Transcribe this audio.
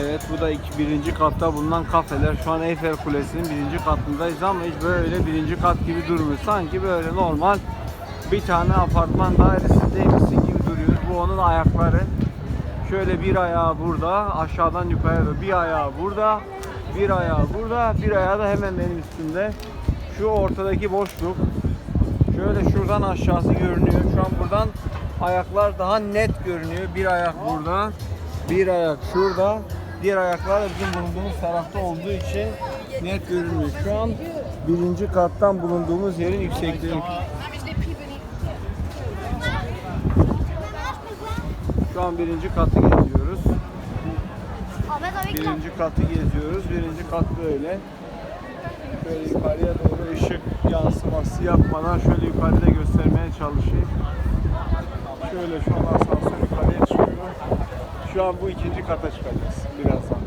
Evet bu da iki, birinci katta bulunan kafeler. Şu an Eyfel Kulesi'nin birinci katındayız ama hiç böyle birinci kat gibi durmuyor. Sanki böyle normal bir tane apartman dairesindeymişsin gibi duruyor. Bu onun ayakları. Şöyle bir ayağı burada, aşağıdan yukarıya doğru. Bir ayağı burada, bir ayağı burada, bir ayağı da hemen benim üstümde. Şu ortadaki boşluk. Şöyle şuradan aşağısı görünüyor. Şu an buradan ayaklar daha net görünüyor. Bir ayak burada, bir ayak şurada. Diğer ayaklar da bizim bulunduğumuz tarafta olduğu için net görünmüyor. Şu an birinci kattan bulunduğumuz yerin yüksekliği. Şu an birinci katı geziyoruz. Birinci katı geziyoruz. Birinci kat böyle. Şöyle yukarıya doğru ışık yansıması yapmadan şöyle yukarıda göstermeye çalışayım. Şöyle şu an asansör. Şu an bu ikinci kata çıkacağız biraz.